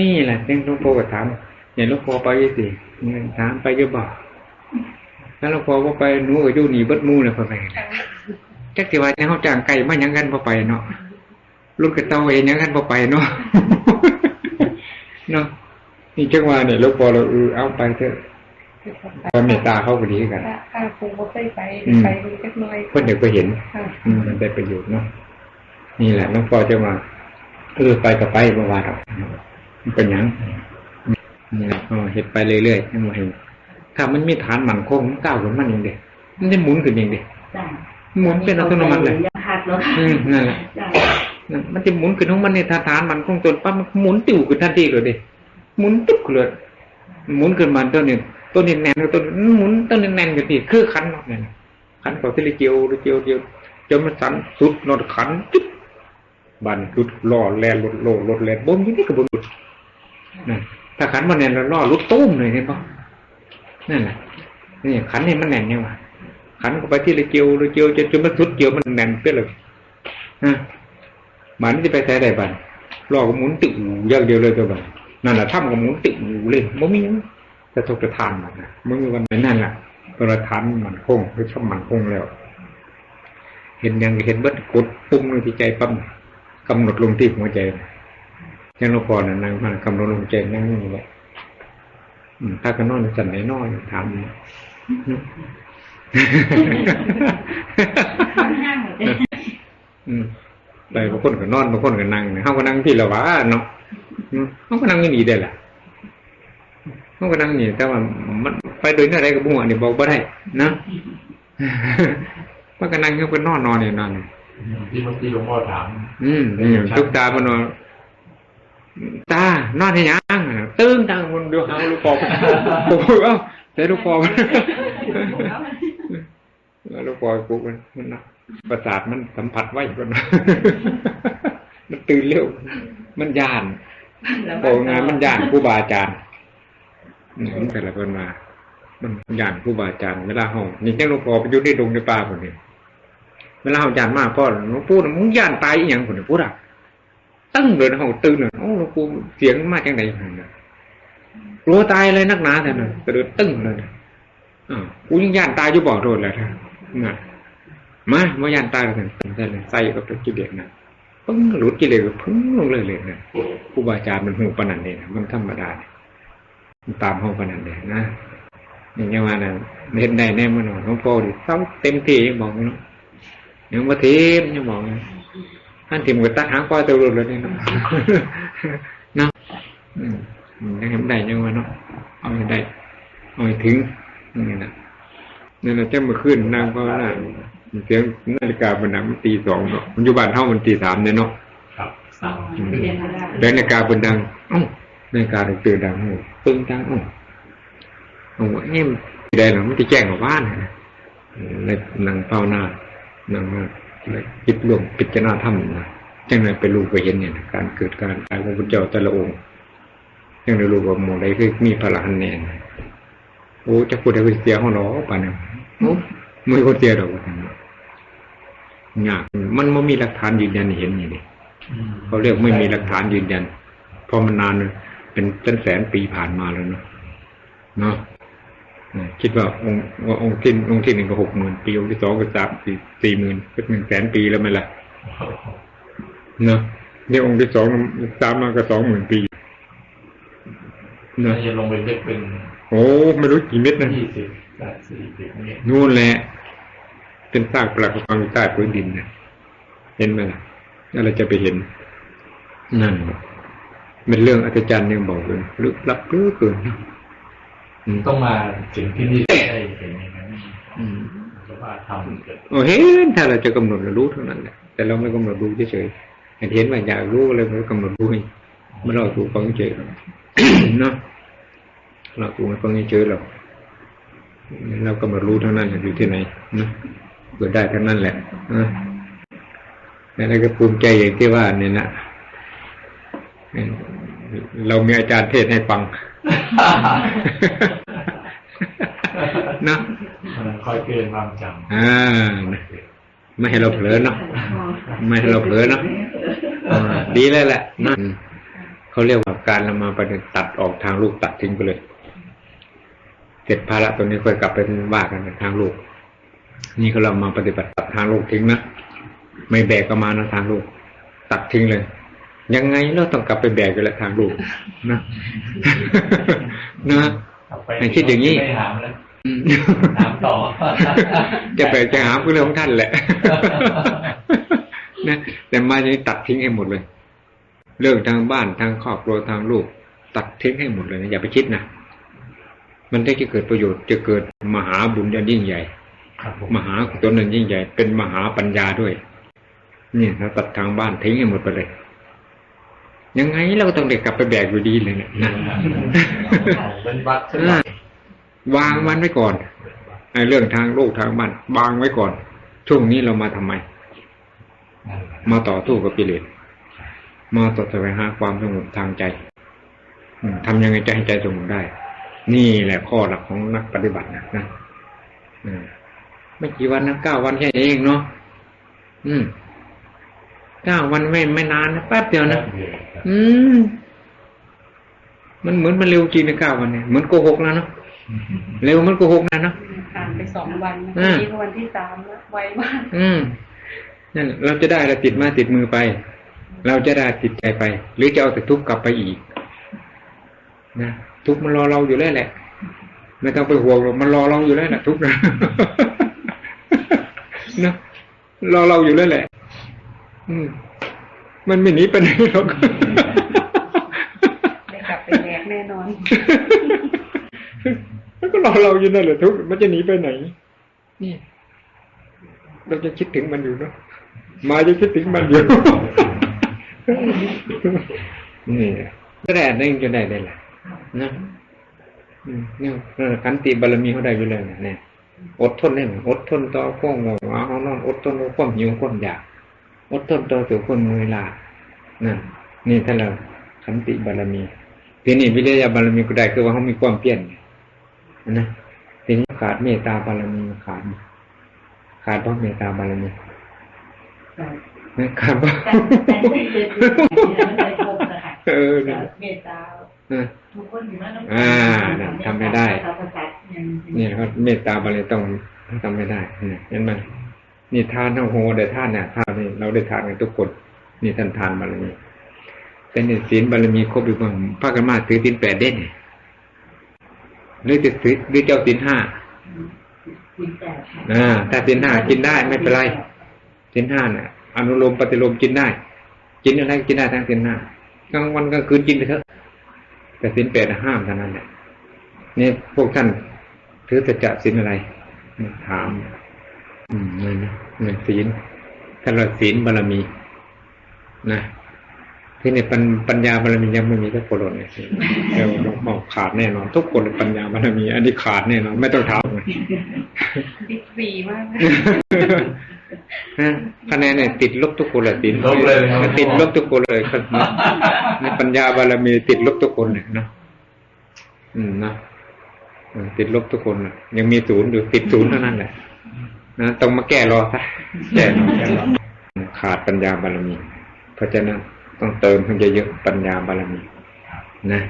นี่แหละเรื่องหลวงพ่อก็ถามอย่างหลวงพ่อไปยังสิถามไปเยอะบอกถ้าหลวงพ่อว่าไปหนูก็อยู่หนีเบิดหมูเลยพอไปจักสิว่าจะเขาจ้างไก่มายังกันพอไปเนาะรุ่นกระเต้าเองยังกันพอไปเนาะเนาะนี่จังหวะเนี่ยหลวงพ่อเราเออเอาไปเถอะความเมตตาเขาก็ดีกันถ้าครูก็เคยไปไปดูจักหน่อยเพื่อนเด็กก็เห็นค่ะอืมมันได้ประโยชน์เนาะนี่แหละหลวงพ่อจะมาเออไปก็ไปเมื่อวานหรอกมัน เป็นหยังนี่แหละก็เห็ดไปเรื่อยๆนั่นมาเห็นถ้ามันมีฐานหมันคงมันก้าวขึ้นมันเองเด็มันจะหมุนขึ้นเองเด็จ้ะหมุนเป็นอัตโนมัติเลยยังหักแล้วอืมนั่นแหละจ้ะนั่นมันจะหมุนขึ้นของมันในฐานมันคงจนปั๊บมันหมุนติ่วขึ้นทันทีเลยเด็หมุนตุ๊บเลยหมุนขึ้นมาตัวนี้ตัวนี้แน่นตัวนี้หมุนตัวนี้แน่นกันทีคือขันเนาะเนี่ยขันเขาที่เจียวเจียวเจียวจนมันสั่นสุดนอนขันจิ๊บบันรุดล่อแลนรถโลรถแลนบ่มยี่นี่ก็บ่หลุดนั่น ถ้าขันมันแน่นแล้วล่อรุดตุ้มเลยเห็นปะนั่นแหละนี่ขันนี่มันแน่นยังวะขันเข้าไปที่ระเจียวระเจียวจนจนมันสุดเจียวมันแน่นเปี้ยเลยฮะมันจะไปใช้ได้บันล่อก็หมุนตึงอย่างเดียวเลยตัวบันนั่นแหละถ้ำก็หมุนตึงเลยบ่มีหยังจะตกจะทานมันนะมึงวันไหนนั่นแหละตัวทานมันคงหรือถ้ามันคงแล้ว เห็นยังเห็นเบิดกดปุ่มลงที่ใจปั๊มกำหนดลงที่หัวใจ ยังหลวงพ่อน่ะนั่งมันกำหนดลงใจนั่งนี่แหละอืมถ้าก็นอนสั่นไหนนอนถามห้างหมดเลยอืมไปบางคนก็นอนบางคนก็นั่งเนี่ยเขาก็นั่งที่ละวะเนาะอืมเขาก็นั่งนี่ดีได้แหละเขาก็นั่งนี่แต่ว่ามันไปโดยอะไรกับบุ้งอันนี้บอกบ่ได้นะมันก็นั่งเขาก็นอนนอนเนี่ยนอนเนี่ยที่เมื่อกี้หลวงพ่อถาม อืมนี่ทุกตาบนว่า ตานอนให้ยังตึ้งตังคนเดียวหาลูกปอบผมบอกเอ้าแต่ลูกปอบลูกปอบกูมันมันนะประสาทมันสัมผัสไว้ก่อนมันตื่นเร็ว มันยานบอกงานมันยานครูบาอาจารย์อืมแต่ละคนมา มันยานครูบาอาจารย์เวลาห้องนี่แค่ลูกปอบไปอยู่ในดงในป่าคนนี้เวลาห้อาจารย์มาพ่อหลวงปู่มึงยานตายอีหยังคนนี้พูดอะ ตั้งเลยนะเขาตื่นเลยโอ้หลวงปู่เสียงมาจากไหนนี่ยกลัวตายเลยนักหนาแต่น่ะกระโดดตึ้งเลยนะอ่ากูยังย่านตายอยู่บ่อโดนแล้วท่านน่ะมามาย่านตายเลยท่านใส่เลยใส่กับกิเลสนะปึ้งหลุดกิเลสก็พึ่งลงเลยเลยนะครูบาอาจารย์มันหูปนนันเนี่ยนะมันธรรมดาเนี่ยมันตามห้องปานนันเลยนะอย่างเงี้ยว่านะเห็นได้แน่มันหน่อยหลวงพ่อดิเศร้าเต็มที่ยังบอกเนาะยังมาทีมยังบอกเที่ยตัวรุนเนี่เนาะ เนาะอืมยังเห็นได้ยังวะเนาะเอาให้ได้เอาให้ถึงนี่นะนี่นะจะมาขึ้นนางก็น่ะเสียงนาฬิกาบนหนังมันตีสองเนาะมันอยู่บ้านเท่ามันตีสามเนี่ยเนาะครับสามอืมเรียนมาได้แล้วนาฬิกาบนดังเอ้านาฬิกาตื่นดังโอ้ปึ้งดังเอ้าเอาวะนี่มันได้หรอมันจะแจ้งกับบ้านนะในนางเฝ้าหน้านำมา คิดรวมพิจารณาธรรมนะจังเลยไปรู้ไปเห็นเนี่ยนะการเกิดการตายของพระเจ้าแต่ละองค์จังเลยรู้ว่าหมู่ใดคือมีพลังแน่นโอ้จะพูดได้เป็นเสียของหนอป่ะเนี่ยโอ้ไม่คนเสียดอกว่าซั่นเนาะยากมันไม่มีหลักฐานยืนยันให้เห็นอย่างนี้เขาเรียกไม่มีหลักฐานยืนยันเพราะมันนานเลยเป็นจนแสนปีผ่านมาแล้วเนาะเนาะนะ คิดว่าองค์ว่าองค์ที่องค์ที่หนึ่งก็หกหมื่นปีองค์ที่สองก็สามสี่สี่หมื่นก็หนึ่งแสนปีแล้วไหมล่ะเนาะเนี่ยองค์ที่สองสามมาก็สองหมื่นปีน่าเนาะจะลงไปลึกเป็น โอ้ไม่รู้กี่เม็ดนะยี่สิบแปดสี่สิบเนี่ยนู่นแหละ เป็นซากปลักฟังอยู่ใต้พื้นดินนะเห็นไหมล่ะอะไรจะไปเห็น นั่นเป็นเรื่องอัศจรรย์ยังบอกเลยลึกลับเลือเกินเนาะอืม ต้องมาถึงที่นี่ได้เห็นอย่างนั้นอืมเพราะว่าทำเกิดโอ้เห็นถ้าเราจะกำหนดเรารู้เท่านั้นแหละแต่เราไม่กำหนดรู้เฉยๆเห็นเห็นว่าอยากรู้อะไรเรากำหนดรู้ให้ไม่เราถูกฟังเฉยๆเนาะเราถูกไม่ฟังเฉยๆหรอกเรากำหนดรู้เท่านั้นอยู่ที่ไหนนะเกิดได้เท่านั้นแหละนะแล้วก็ภูมิใจอย่างที่ว่าเนี่ยนะเรามีอาจารย์เทศให้ฟัง เนาะมันค่อยเกินความจำอ่านะไม่ให้เราเผลอเนาะไม่ให้เราเผลอเนาะอ่าดีแล้วแหละนะเขาเรียกว่าการละมาประเด็นตัดออกทางลูกตัดทิ้งไปเลย เสร็จภาระตัวนี้ค่อยกลับไปว่ากันในทางลูก นี่ก็เรามาปฏิบัติตัดทางลูกทิ้งนะไม่แบกก็มานะทางลูก ตัดทิ้งเลย ยังไงเราต้องกลับไปแบกกันแหละทางลูกนะนะกลับไปให้คิดอย่างนี้ไม่ถามแล้วอืมถามต่อ จะไปจะหาคือเรื่องของท่านแหละนะแต่มาอย่างนี้ตัดทิ้งให้หมดเลย เรื่องทางบ้านทางครอบครัวทางลูก ตัดทิ้งให้หมดเลยนะอย่าไปคิดนะมันได้จะเกิดประโยชน์จะเกิดมหาบุญอันยิ่งใหญ่ครับผมมหากุศลอันยิ่งใหญ่ เป็นมหาปัญญาด้วยนี่เราตัดทางบ้านทิ้งให้หมดไปเลย ยังไงเราก็ต้องเด็กกลับไปแบกอยู่ดีเลยเนี่ยนะเป็นวัดใช่ไหมวางมันไว้ก่อนไอ้เรื่องทางลูกทางบ้านวางไว้ก่อน ช่วงนี้เรามาทำไม มาต่อสู้กับกิเลสมาต่อแสวงหาความสงบทางใจอืมทำยังไงจะให้ใจสงบได้ นี่แหละข้อหลักของนักปฏิบัตินะนะอืมไม่กี่วันนะเก้าวันแค่นี้เองเนาะอืม เก้าวันไม่ไม่นานนะแป๊บเดียวนะอืม มันเหมือนมันเร็วจริงนะเก้าวันเนี่ยเหมือนโกหกแล้วเนาะเร็วเหมันโกหกนะเนาะผ่านไปสองวันนะอืมนี่ก็วันที่สามแล้วไวมากอืมนั่นเราจะได้เราติดมาติดมือไป เราจะได้ติดใจไป หรือจะเอาแต่ทุกข์กลับไปอีก นะทุกข์มันรอเราอยู่แล้วแหละไม่ต้องไปห่วงหรอกมันรอเราอยู่แล้วแหละทุกข์นะนะรอเราอยู่แล้วแหละอื มมันไม่หนีไปไหนหรอกได้กลับไปแบกแน่นอนมันก็รอเราอยู่นั่นแหละทุกข์มันจะหนีไปไหน นี่ เราจะคิดถึงมันอยู่เนาะมาจะคิดถึงมันอยู่นี่ก็ได้อันนั้นจะได้ได้แหละนะอืมเนี่ยเออขันติบารมีเขาได้อยู่แล้วนะเนี่ยอดทนได้ไหมอดทนต่อข้องงงหาห้องนอนอดทนต่อความหิวความอยาก อดทนต่อสู่คนมือลานั่นนี่ถ้าเราขันติบารมีทีนี้วิริยะบารมีก็ได้คือว่าเขามีความเปลี่ยนนะทีนี้ขาดเมตตาบารมีขาดขาดเพราะเมตตาบารมีนะขาดเพราะแต่แต่ไม่เคยไม่เคยพบนะคะเออนี่เมตตาเออทุกคนอยู่นั่นอ่านั่นทำไม่ได้ เนี่นี่เขาเมตตาบารมีต้องทำไม่ได้เนี่ยเห็นไหม นี่ทานเท่าโหได้ทานเนี่ยทานนี่เราได้ทานกันทุกคนนี่ท่านทานบารมีแต่นี่ศีลบารมีครบอยู่บ้างพระกันมาถือศีลแปดเด่นหรือจะถือหรือเจ้าศีลห้าคุณแต่อ่าถ้าศีลห้ากินได้ไม่เป็นไรศีลห้าน่ะอนุโลมปฏิโลมกินได้ กินอะไรก็กินได้ทั้งศีลห้ากลางวันกลางคืนกินไปเถอะแต่ศีลแปดน่ะห้ามเท่านั้นแหละนี่พวกท่านถือสัจจะศีลอะไรถาม อืมนี่นะนี่ศีลท่านเราศีลบารมี นะที่ในปัญปัญญาบารมียังไม่มีทุกคนเลยสิเดี๋ยวหลวงพ่อขาดแน่นอน ทุกคนปัญญาบารมี อันนี้ขาดแน่นอนไม่ต้องถามเลยบิ๊กฟรีมากคะแนนเนี่ยติดลบทุกคนเลยติดลบเลยครับติดลบทุกคนเลยครับในปัญญาบารมีติดลบทุกคนเลยนะอืมนะอืมติดลบทุกคนน่ะยังมีศูนย์อยู่ติดศูนย์เท่านั้นแหละ นะต้องมาแก้รอซะแก้รอแก้รอขาดปัญญาบารมี เพราะฉะนั้นต้องเติมให้เยอะๆปัญญาบารมี นะ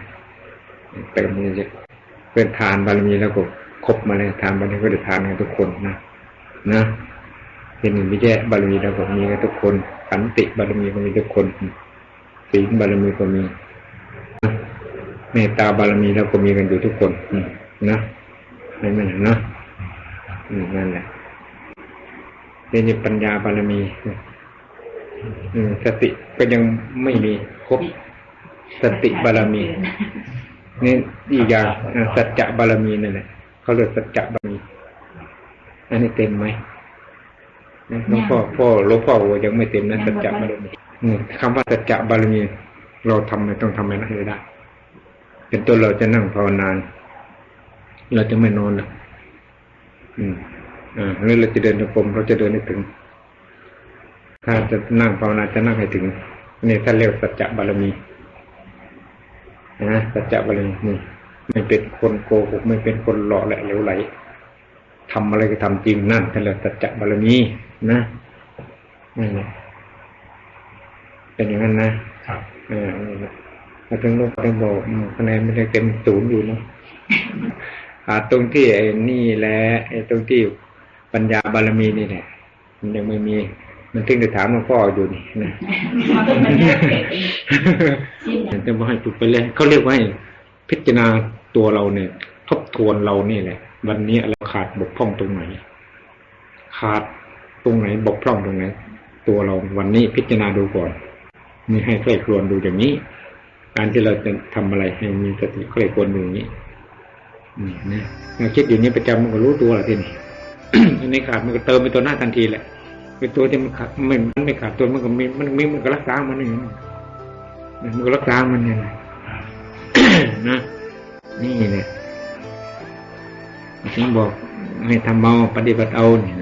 เติมให้เยอะๆเป็นทานบารมีแล้วก็ครบมาเลยทานบารมีก็ได้ทานกันทุกคนนะนะเป็นหนึ่งวิแยะบารมีเราก็มีกันทุกคนขันติบารมีก็มีทุกคนศีลบารมีก็มีเมตตาบารมีเราก็มีกันอยู่ทุกคนนะไม่ไม่นนะนั่นแหละ เป็นปัญญาบารมีสติก็ยังไม่มีครบสติบารมี นี่อีกอย่างอะสัจจะบารมีนั่นแหละเขาเรียกสัจจะบารมี อันนี้เต็มไหมหลวงพ่อพ่อหลวงพ่อบอกว่ายังไม่เต็มนะสัจจะบารมีอืมคำว่าสัจจะบารมี เราทำไม่ต้องทำให้ได้ได้ เป็นตัวเราจะนั่งภาวนาน เราจะไม่นอนนะอืม อ่าหรือเราจะเดินจงกรมเราจะเดินให้ถึง ถ้าจะนั่งภาวนาจะนั่งให้ถึงนี่ท่านเรียกสัจจะบารมีนะสัจจะบารมีนี่ไม่เป็นคนโกหกไม่เป็นคนหล่อแหละเหลวไหลทำอะไรก็ทำจริงนั่นท่านเรียกสัจจะบารมีนะนั่นแหละเป็นอย่างนั้นนะครับเออนี่นะมาถึงหลวงพ่อท่านบอกอืมคะแนนไม่ได้เต็มศูนย์อยู่เนาะขาดตรงที่ไอ้นี่แหละไอ้ตรงที่ ปัญญาบารมีนี่แหละมันยังไม่มี มันถึงจะถามหลวงพ่ออยู่นี่นะมันก็มันแยกเก็บเองชิ้นเนี่ยจะมาให้จุดไปเลยเขาเรียกว่าให้พิจารณาตัวเราเนี่ย ทบทวนเรานี่แหละ วันนี้เราขาดบกพร่องตรงไหน ขาดตรงไหนบกพร่องตรงไหนตัวเราวันนี้พิจารณาดูก่อนมีให้ใคร่ครวญดูอย่างนี้ การที่เราจะทำอะไรให้มีสติใคร่ครวญดูอย่างนี้อืมนะเราคิดอยู่นี้ประจำมันก็รู้ตัวแหละทีนี้ อันนี้ขาดมันก็เติมเป็นตัวหน้าทันทีแหละเป็นตัวที่มันขาดมันมันไม่ขาดตัวมันก็มีมันมีมันก็รักษามันอย่างนี้มันก็รักษามันเนี่ยนะนะนี่แหละถึงบอกให้ทำเมาปฏิบัติเอาเนี่ยนะ